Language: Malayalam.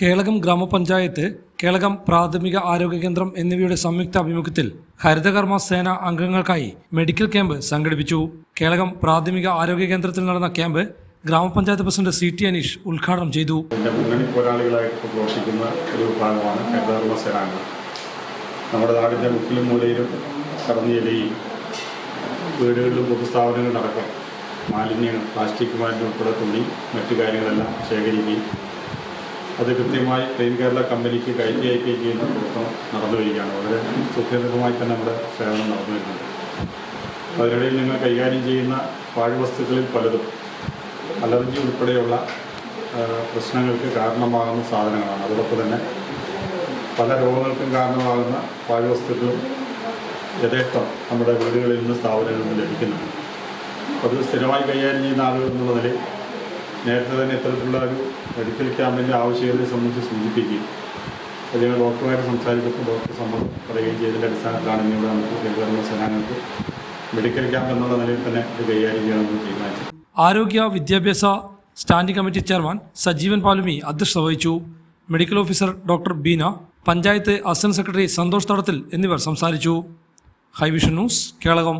കേളകം ഗ്രാമപഞ്ചായത്ത് കേളകം പ്രാഥമിക ആരോഗ്യ കേന്ദ്രം എന്നിവയുടെ സംയുക്ത ആഭിമുഖ്യത്തിൽ ഹരിതകർമ്മ സേന അംഗങ്ങൾക്കായി മെഡിക്കൽ ക്യാമ്പ് സംഘടിപ്പിച്ചു. കേളകം പ്രാഥമിക ആരോഗ്യ കേന്ദ്രത്തിൽ നടന്ന ക്യാമ്പ് ഗ്രാമപഞ്ചായത്ത് പ്രസിഡന്റ് സി ടി അനീഷ് ഉദ്ഘാടനം ചെയ്തു. മുന്നണി പോരാളികളായിട്ട് പ്രവർത്തിക്കുന്ന ഒരു വിഭാഗമാണ് ഹരിതകർമ്മ സേന നമ്മുടെ നാടിന്റെ മുക്കിലും മൂലയിലും വീടുകളിലും മാലിന്യങ്ങൾ പ്ലാസ്റ്റിക് മാലിന്യം ഉൾപ്പെടെ തുണി മറ്റു കാര്യങ്ങളെല്ലാം ശേഖരിക്കുകയും അത് കൃത്യമായി ക്ലീൻ കേരള കമ്പനിക്ക് കയറ്റി അയക്കുകയും ചെയ്യുന്ന പ്രവർത്തനം നടന്നു വരികയാണ്. വളരെ സുഖകരമായി തന്നെ നമ്മുടെ സേവനം നടന്നു വരുന്നുണ്ട്. അതിനിടയിൽ നിങ്ങൾ കൈകാര്യം ചെയ്യുന്ന പാഴ്വസ്തുക്കളിൽ പലതും അലർജി ഉൾപ്പെടെയുള്ള പ്രശ്നങ്ങൾക്ക് കാരണമാകുന്ന സാധനങ്ങളാണ്. അതോടൊപ്പം തന്നെ പല രോഗങ്ങൾക്കും കാരണമാകുന്ന പാഴ്വസ്തുക്കളും യഥേഷ്ടം നമ്മുടെ വീടുകളിൽ നിന്ന് സ്ഥാപനങ്ങളിൽ നിന്ന് ലഭിക്കുന്നുണ്ട്. അത് സ്ഥിരമായി കൈകാര്യം ചെയ്യുന്ന ആളുകൾ എന്നുള്ള നിലയിൽ നേരത്തെ തന്നെ ഇത്തരത്തിലുള്ള ഒരു മെഡിക്കൽ ക്യാമ്പിന്റെ ആവശ്യകതയെ സംബന്ധിച്ച് സൂചിപ്പിക്കുകയും ഞങ്ങൾ ഡോക്ടറുമായിട്ട് സംസാരിച്ചപ്പോൾ ഡോക്ടർ സമ്മതം പറയുകയും ചെയ്തതിന്റെ അടിസ്ഥാനത്തിലാണ് ഇന്നിവിടെ നമുക്ക് കേരള സേനാംഗങ്ങൾക്ക് മെഡിക്കൽ ക്യാമ്പ് എന്നുള്ള നിലയിൽ തന്നെ ഇത് കൈകാര്യം ചെയ്യണമെന്ന് തീരുമാനിച്ചു ആരോഗ്യ വിദ്യാഭ്യാസ standing committee chairman Sajeevan Palumi അധ്യക്ഷത വഹിച്ചു. Medical officer doctor Beena panchayat assistant secretary Santhosh Thadathil എന്നിവർ സംസാരിച്ചു. High Vision news Kelakam.